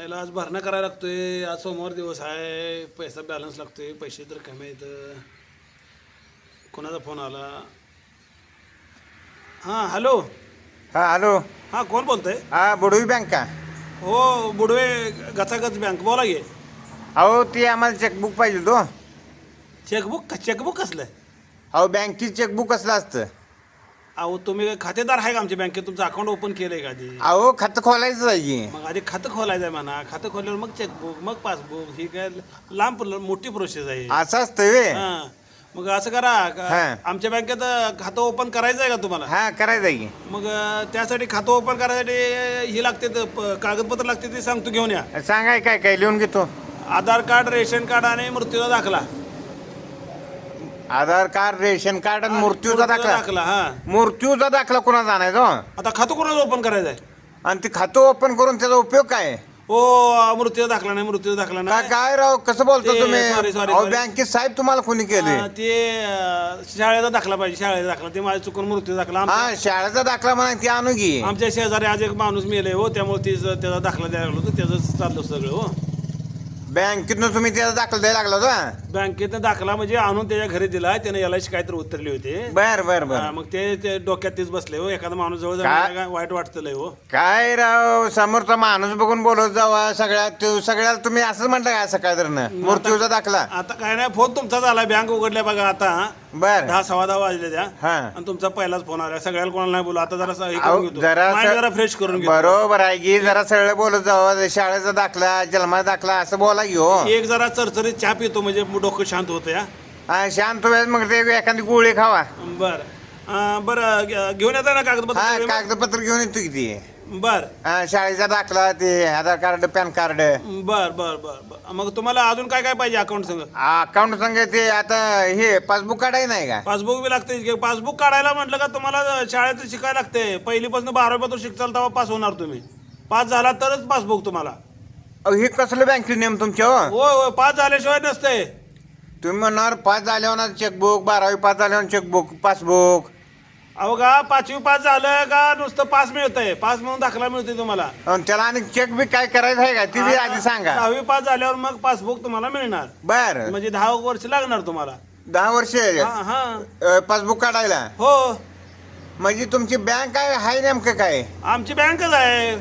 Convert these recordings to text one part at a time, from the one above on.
याला आज भरणा करायला लागतोय. आज सोमवार दिवस आहे. पैसा बॅलन्स लागतोय. पैसे तर कमी आहेत. कोणाचा फोन आला? हां हॅलो. हा हॅलो. हां कोण बोलतंय? हा बुडवी बँक का? हो बुडवे गचागच बँक बोला गे अहो ती आम्हाला चेकबुक पाहिजे तो चेकबुक चेकबुक कसलं? अहो बँकेची चेकबुक कसलं असतं? अहो तुम्ही काय खातेदार आहे का आमच्या बँकेत? तुमचं अकाउंट ओपन केलं आहे का आधी? अहो खातं खोलायचं आहे की. मग आधी खातं खोलायचं आहे म्हणा. खातं खोलल्यावर मग चेकबुक मग पासबुक ही काय लांब मोठी प्रोसेस आहे. असं असतं वे हां. मग असं करा. का- हां. आमच्या बँकेत अं, खातं ओपन करायचं आहे का तुम्हाला? हा करायचं आहे की. मग अं, त्यासाठी खातं ओपन करायसाठी ही लागते प- कागदपत्र लागते ते सांगतो घेऊन या. सांगाय काय काय लिहून घेतो? आधार कार्ड रेशन कार्ड आणि मृत्यूचा दाखला. आधार कार्ड रेशन कार्ड आणि मृत्यूचा दाखला. दाखला हा. मृत्यूचा दाखला कोणाचा आणायचा हो? आता खातं कोणाला ओपन करायचं आहे आणि ते खातं ओपन करून त्याचा उपयोग काय? हो मृत्यूचा दाखला नाही मृत्यूचा दाखला नाही. काय राव? कसं बोलतो ते- तुम्ही? sorry, sorry, अहो sorry. बँकेत साहेब तुम्हाला कोणी केले? ते अं, शाळेचा दाखला पाहिजे शाळेचा दाखला. ते माझ्या चुकून मृत्यू दाखला आमच्या- हा शाळेचा दाखला म्हणा ती आणू की. आमच्या शेजारी आज एक माणूस मेले हो. त्यामुळे तीच त्याचा दाखला द्यायला लागलो होतो त्याचं चाललं सगळं हो. बँकेतनं तुम्ही त्याचा दाखला द्यायला लागला होता? बँकेतनं दाखला म्हणजे आणून त्याच्या घरी दिला त्याने याला काहीतरी उतरले होते. बर बर बर. हा, मग ते ते डोक्यात तेच बसले हो एखादा माणूस जवळ काय? काय वाईट वाटतं लय हो. काय राव समोरचा माणूस बघून बोलत जावा सगळ्यात ते- सगळ्याला तुम्ही असंच म्हणता का सकाळ तर मृत्यूचा दाखला. आता काय नाही फोन तुमचा झाला बँक उघडल्या बघा आता. बर. दहा सव्वा दहा वाजले त्या. हा. आणि तुमचा पहिलाच फोन आला. सगळ्याला कोणाला नाही बोलू. आता जरा हे अहो, करून घेतो. जरा Mind जरा फ्रेश करून घेतो. बरोबर आहे. की जरा सगळं बोलत जावा शाळेचा दाखला जन्माचा दाखला असं बोला की हो. एक जरा चरचरीत चहा पितो म्हणजे डोकं शांत होतं या. हा, शांत वेळ मग ते एखादी गोळी खावा. बर. बरं घेऊन येता ना हा कागदपत्र कागदपत्र घेऊन येतो किती बर. शाळेचा दाखला ते आधार कार्ड पॅन कार्ड. बर बर बर बर. मग तुम्हाला अजून काय काय पाहिजे अकाउंट संग? अकाउंट संग ते आता हे पासबुक काढाय नाही का? पासबुक बी लागते पासबुक काढायला म्हटलं का तुम्हाला शाळेत शिकायला लागते पहिलीपासून बारावीपासून शिकचाल तेव्हा पास होणार तुम्ही. पास झाला तरच पासबुक तुम्हाला. अहो, हे कसलं बँकेचे नियम तुमच्या हो? होय होय पास झाल्याशिवाय नसते तुम्ही म्हणणार पास झाल्यावर चेकबुक बारावी पास झाल्यावर चेकबुक पासबुक अहो का पाचवी पास झालं का नुसतं पास मिळतंय. पास म्हणून दाखला मिळते तुम्हाला. आणि त्याला आणि चेक बी काय करायचं आहे का? ती बी आधी सांगा. दहावी पास झाल्यावर मग पासबुक तुम्हाला मिळणार. बर. म्हणजे दहा वर्ष लागणार तुम्हाला. दहा वर्ष हा हा. पासबुक काढायला? हो. म्हणजे तुमची बँक काय आहे नेमकं काय? आमची बँकच आहे.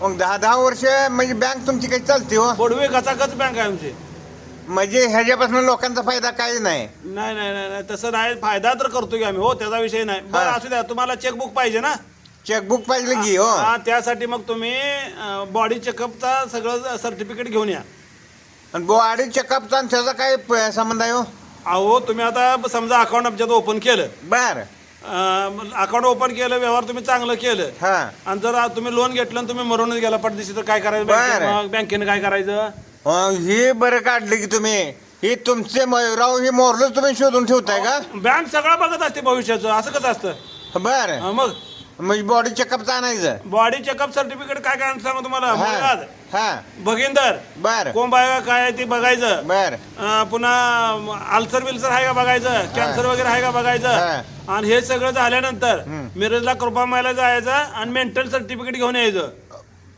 मग दहा दहा वर्ष म्हणजे बँक तुमची काही चालते हो? बोडवे कचाकच बँक आहे आमची. म्हणजे ह्याच्यापासून लोकांचा फायदा काही नाही. नाही नाही नाही नाही, तसं नाही. फायदा तर करतो की आम्ही. हो त्याचा विषय नाही. बरं हा. असू द्या. तुम्हाला चेकबुक पाहिजे ना? चेकबुक पाहिजे की हो. हा त्यासाठी मग तुम्ही बॉडी चेकअपचा सगळं सर्टिफिकेट घेऊन या. आणि बॉडी चेकअपचा आणि त्याचा काय प- संबंध आहे हो? अहो तुम्ही आता समजा अकाउंट आमच्यात ओपन केलं. बर. अकाउंट ओपन केलं व्यवहार तुम्ही चांगलं केलं. हा. आणि जर आ- तुम्ही लोन घेतलं आणि तुम्ही मरूनच गेला पटदिशी तर काय करायचं? बरं. बँकेनं? मग बँकेनं काय करायचं? हे बरं काढलं की तुम्ही. हे तुमचे म- राव हे मोरलं तुम्ही शोधून ठेवताय का? बँक सगळं बघत असते भविष्याचं. असं कसं असतं? बर. हा, मग? म्हणजे बॉडी चेकअपचा आणायचं. बॉडी चेकअप सर्टिफिकेट काय काय सांगू तुम्हाला? हा हा. भगिंदर. बर. कोंब आहे का काय आहे ते बघायचं. बर. अं, पुन्हा अल्सर बिल्सर आहे का बघायचं? कॅन्सर वगैरे आहे का बघायचं? आणि हे सगळं झाल्यानंतर मिरजला कृपा मायला जायचं आणि मेंटल सर्टिफिकेट घेऊन यायचं.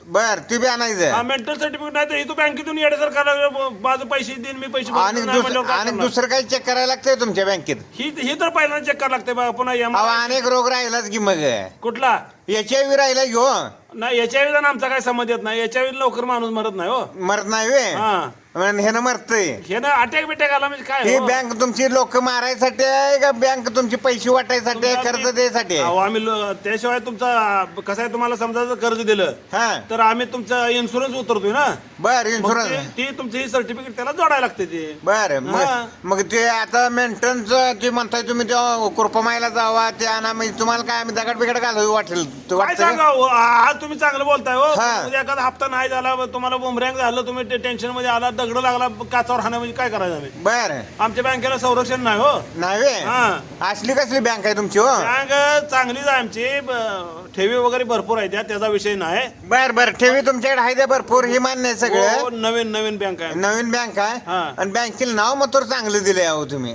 बर ती बी आणायचं. हा मेंटल सर्टिफिकेट नाही तर तू बँकेतून येण्यासारखं करायला माझं पैसे देईन मी पैसे भरतो आणि नाही दुस- म्हणल्यावर काय आणि करणार? दुसरं काही चेक करायला लागतंय तुमच्या बँकेत? ही ही तर पहिल्यांदा चेक करावं लागते बघा पुन्हा एम अहो अनेक रोग राहिलाच की मग. कुठला? याच्या राहिला की हो. नाही याच्या आमचा काय संमत येत नाही. याच्या लवकर माणूस मरत नाही हो. मरत नाही वे हा. हे ना मरतय. हे ना अटॅक बिटॅक आला म्हणजे काय ही हो? बँक तुमची लोक मारायसाठी आहे का? बँक तुमची पैसे वाटायसाठी आहे कर्ज द्यायसाठी आहे? अहो, आम्ही लो- त्याशिवाय तुमचा कसं आहे तुम्हाला समजा जर कर्ज दिलं. हा. तर आम्ही तुमचा इन्शुरन्स उतरतोय ना. बर मग इन्शुरन्स ते- तुमची सर्टिफिकेट त्याला जोडायला लागते ते. बर हा. मग मग ते आता मेंटेनन्स ते म्हणताय तुम्ही त्या कृपमाईला जावा ते आणा म्हणजे तुम्हाला काय आम्ही दगड बिगड घालावी वाटेल ते काय वाटतं सांगा हो, आज तुम्ही चांगलं बोलताय हो. हा. उद्या एखादा हप्ता नाही झाला तुम्हाला बुमरँग झालं तुम्ही टेन्शनमध्ये आला दगड लागला काचावर हाणं म्हणजे काय करायचं आम्ही बर. आमच्या बँकेला संरक्षण नाही हो. नाही वे हा. असली कसली बँक आहे तुमची हो? बँक चांगलीच आहे आमची ब- ठेवी वगैरे भरपूर आहे त्या त्याचा विषय नाही. बर बर. ठेवी तुमच्याकडे आहे ते भरपूर ही मान्य आहे हो, सगळं नवीन नवीन बँक आहे. नवीन बँक आहे. हा. आणि बँकेला नाव मग तर चांगलं दिलंय अहो तुम्ही.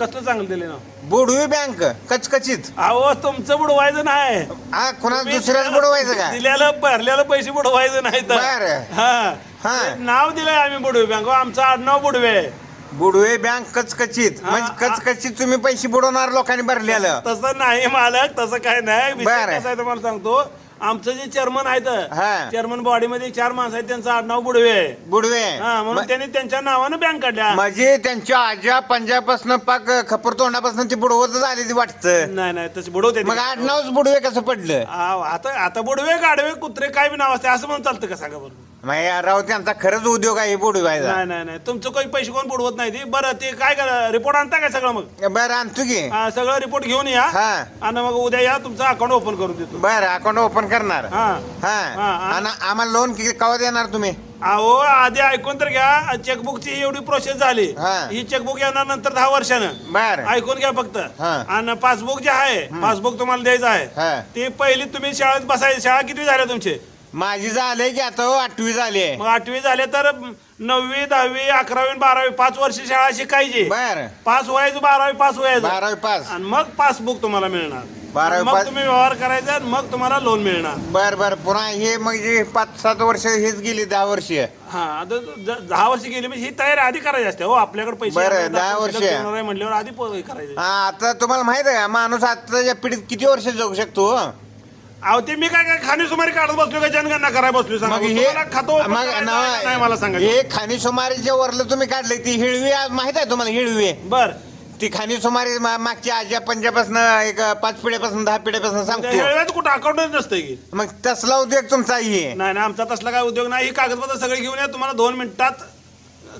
कसलं चांगलं दिले ना बुडवी बँक कचकचित. अहो तुमचं बुडवायचं नाही. हा कुणा दुसऱ्याच बुडवायचं का? दिल्याला भरल्याला पैसे बुडवायचं नाही तर. बरं. हा. हा. नाव दिलंय आम्ही बुडवे बँक. आमचं आडनाव बुडवे. आहे. बुडवे बँक कचकचित. हा, म्हणजे कचकचित तुम्ही पैसे बुडवणार लोकांनी भरलेलं. तसं नाही मालक तसं काय नाही. विषय बरं. कसा आहे तुम्हाला सांगतो. आमचं जे चेअरमन आहेत हा. चेअरमन बॉडीमध्ये चार माणसं आहेत त्यांचं आडनाव बुडवे. आहे बुडवे. हा म्हणून त्यांनी त्यांच्या नावानं बँक काढल्या. म्हणजे त्यांच्या आजा पंजाबपासून पाक खपर तोंडापासून ती बुडवत आली ती वाटतं. नाही नाही तसे बुडवते मग आडनावच बुडवे कसं पडलं? आव, आता आता बुडवे गाडवे कुत्रे काय बी नाव असते असं म्हणून चालतं का सांगा बरं? मग या राव त्यांचा खरंच उद्योग आहे बुडवायचा नाही नाही नाही. तुमचं काही पैसे कोण बुडवत नाही ते. बरं ते काय करा रिपोर्ट आणता काय सगळं मग? बरं आणतो की. हा, सगळं रिपोर्ट घेऊन या. हा. आणि मग उद्या या तुमचं अकाउंट ओपन करून देतो. बरं अकाउंट ओपन करणार. हा. हा. हा, हा. आणि आम्हाला लोन कवा देणार तुम्ही? अहो आधी ऐकून तर घ्या. चेकबुकची एवढी प्रोसेस झाली. हा. ही चेकबुक येणार नंतर दहा वर्षानं. बर. ऐकून घ्या फक्त. हा. आणि पासबुक जे आहे पासबुक तुम्हाला द्यायचं हा. आहे ते पहिली तुम्ही शाळेत बसायची शाळा किती झाल्या तुमची? माझी झाले की आता हो, आठवी झाली मग आठवी झाले तर नववी दहावी अकरावी बारावी पाच वर्ष शाळा शिकायची. बर. पास व्हायचं बारावी पास व्हायचं. बारावी पास. आणि मग पासबुक तुम्हाला मिळणार. बारावी मग पास- तुम्ही व्यवहार करायचा आणि मग तुम्हाला लोन मिळणार. बर बर. पुन्हा हे मग जे पाच सात वर्ष हेच गेली दहा वर्ष. हा आता ज- दहा वर्ष गेली म्हणजे ही तयारी आधी करायची असते हो आपल्याकडे पैसे बरं, आहेत, दहा वर्ष. शिल्लक ठेवणार आहे म्हणल्यावर आधी प- करायचे. हा, आता तुम्हाला माहीत आहे का माणूस आताच्या पिढीत किती वर्ष जगू शकतो हो? अहो ते मी काय काय खाणी सुमारी काढत बसलो का? जनगणना करायला बसलो सांगा. मग. हे तुम्हाला खातो मग नवा- आहे नाही मला सांगा हे खाणी सुमारीच्या वरलं तुम्ही काढले ती हिळवी आज माहीत आहे तुम्हाला हिळवी. बर. ती खाणी सुमारी मा- मागच्या पंजापासून एक पाच पिढ्यापासून दहा पिढ्यापासून सांगतो. वेळेत कुठं अकाउंटच नसतं की. मग तसला उद्योग तुमचा आहे. नाही नाही आमचा तसला काय उद्योग नाही. ही कागदपत्र सगळे घेऊन या. तुम्हाला दोन मिनिटात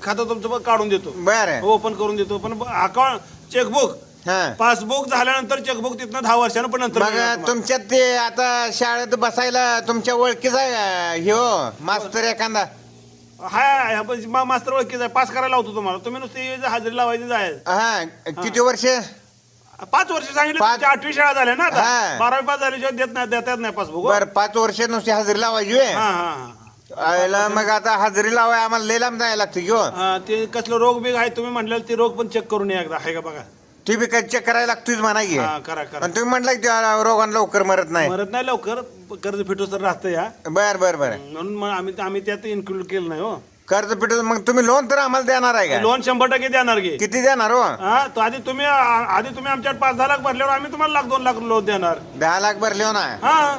खातं तुमचं काढून देतो. बर. ओपन करून देतो. पण अकाउंट चेकबुक हा. पासबुक झाल्यानंतर चेकबुक तिथनं दहा वर्षानं पण नंतर मिळणार मग तुम्हाला. तुमच्यात ते आता शाळेत बसायला तुमच्या ओळखीचा? हे हो मास्तर एखादा. हाय हाय, पण मा- मास्तर ओळखीचा आहे. पास करायला लावतो तुम्हाला. तुम्ही नुसती हजेरी लावायची जायचं हा किती वर्ष? पाच वर्ष सांगितले पाच- आठवी शाळा झाल्या ना आता? हा. बारावी पास झाल्याशिवाय देत नाही देतात नाही पासबुक बर पाच वर्ष नुसती हजेरी लावायची? हा हा हा. आयला मग आता हजेरी लावाय आम्हाला लय लांब जायला लागते हा, ते कसलं रोग बिग आहे तुम्ही म्हटलं ते रोग पण चेक करून या एकदा. आहे का बघा. ती बी काय चेक करायला लागतोच म्हणा की. हा करा करा. आणि तुम्ही म्हटलं की त्या रोगांना लवकर मरत नाही. मरत नाही लवकर कर्ज फिटो तर राहतं या. बर बर बर. म्हणून मग आम्ही आम्ही त्यात इन्क्लूड केलं नाही हो. कर्ज पिटून मग तुम्ही लोन तर आम्हाला देणार आहे का? लोन शंभर टक्के देणार की. किती देणार हो? हा तो आधी तुम्ही आ- आधी तुम्ही आमच्याकडे पाच दहा लाख भरल्यावर आम्ही तुम्हाला लाख दोन लाख लोन देणार. दहा लाख भरले हो ना? हा.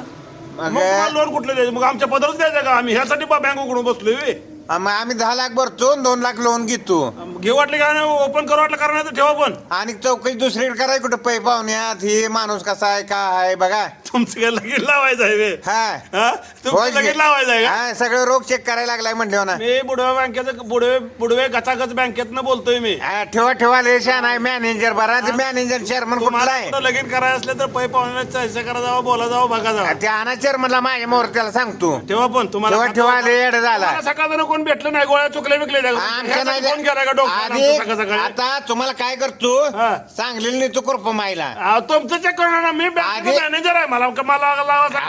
मग- मग तुम्हाला लोन कुठलं द्यायचं? मग आमच्या पदरच द्यायचं का? आम्ही ह्यासाठी बँक उघडून बसलोय. आ, मग आम्ही दहा लाख भरतो आणि दोन लाख लोन घेतो. घेऊ वाटले का ओपन करू वाटलं करणार तर ठेवा पण. आणि चौकशी दुसरीकडे कराय कुठं पै पाहुण्यात हे माणूस कसा आहे का आहे बघा. तुमचं काय लगेच लावायचं आहे बे. हा. हा? होय तुमचं की? लगेच लावायचं आहे का? हा, सगळं रोग चेक करायला लागलाय म्हणले ना. मी बुडवे बँकेचं बुडवे बुडवे गचागच बँकेतनं बोलतोय मी. हा, ठेवा ठेवा लय छान आहे मॅनेजर बरा. ते मॅनेजर चेअरमन कुठला तुम्हाला आहे? कुठं लगीन करायचं असलं तर पै पाहुण्याला चर्चा करा जावं बोला जावं बघा जावं. त्या आणा चेअरमनला माझ्या मोर त्याला सांगतो तेव्हा पण तुम्हाला ठेवा ठेवा लय येडं झाला. सकाळचं कोण भेटलं नाही गोळ्या चुकले विकले आमच्या नाही फोन केला का डॉक्टर आधी आता तुम्हाला काय करतो? हा. सांगलेलं नाही तू कृपा मायला अहो, तुमचं चेक करणार ना मी आधी- मॅनेजर आहे. मला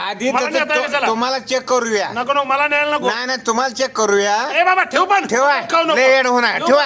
आधी मला तर नेता तो- कशाला? तुम्हाला चेक करूया. नको नको मला न्यायला नको. नाही नाही तुम्हाला चेक करूया. ए बाबा ठेव पण. ठेवा. नको. होणार. ठेव.